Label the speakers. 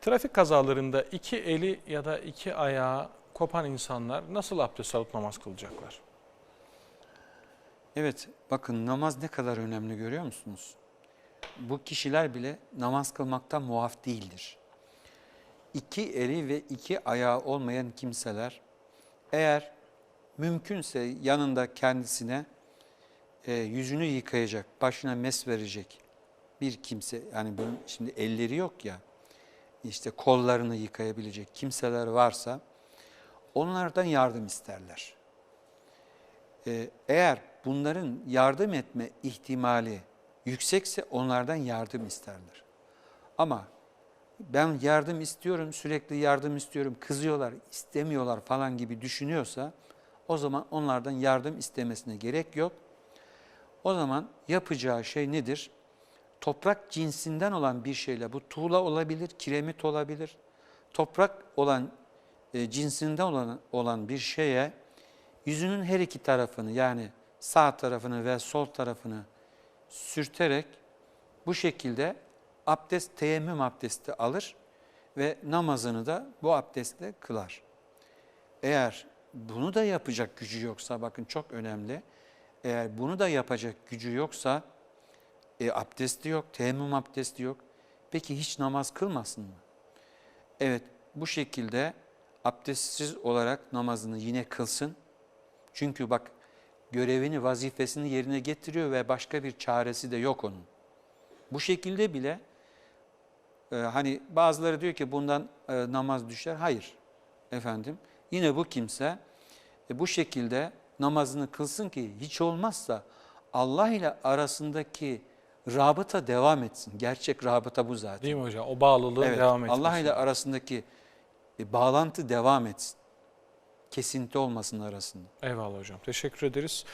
Speaker 1: Trafik kazalarında iki eli ya da iki ayağı kopan insanlar nasıl abdest alıp namaz kılacaklar?
Speaker 2: Evet, bakın namaz ne kadar önemli görüyor musunuz? Bu kişiler bile namaz kılmaktan muaf değildir. İki eli ve iki ayağı olmayan kimseler eğer mümkünse yanında kendisine e, yüzünü yıkayacak, başına mes verecek bir kimse, yani bunun şimdi elleri yok ya, işte kollarını yıkayabilecek kimseler varsa onlardan yardım isterler. Ee, eğer bunların yardım etme ihtimali yüksekse onlardan yardım isterler. Ama ben yardım istiyorum, sürekli yardım istiyorum, kızıyorlar, istemiyorlar falan gibi düşünüyorsa o zaman onlardan yardım istemesine gerek yok. O zaman yapacağı şey nedir? Toprak cinsinden olan bir şeyle, bu tuğla olabilir, kiremit olabilir, toprak olan e, cinsinden olan, olan bir şeye yüzünün her iki tarafını yani sağ tarafını ve sol tarafını sürterek bu şekilde abdest, teyemmüm abdesti alır ve namazını da bu abdestle kılar. Eğer bunu da yapacak gücü yoksa bakın çok önemli. Eğer bunu da yapacak gücü yoksa e, abdesti yok, teyemmüm abdesti yok. Peki hiç namaz kılmasın mı? Evet bu şekilde abdestsiz olarak namazını yine kılsın. Çünkü bak görevini, vazifesini yerine getiriyor ve başka bir çaresi de yok onun. Bu şekilde bile e, hani bazıları diyor ki bundan e, namaz düşer. Hayır efendim. Yine bu kimse e, bu şekilde namazını kılsın ki hiç olmazsa Allah ile arasındaki rabıta devam etsin. Gerçek rabıta bu zaten.
Speaker 1: Değil mi hocam? O bağlılığın
Speaker 2: Evet,
Speaker 1: devam etmesi.
Speaker 2: Allah ile arasındaki e, bağlantı devam etsin. Kesinti olmasın arasında.
Speaker 1: Eyvallah hocam. Teşekkür ederiz.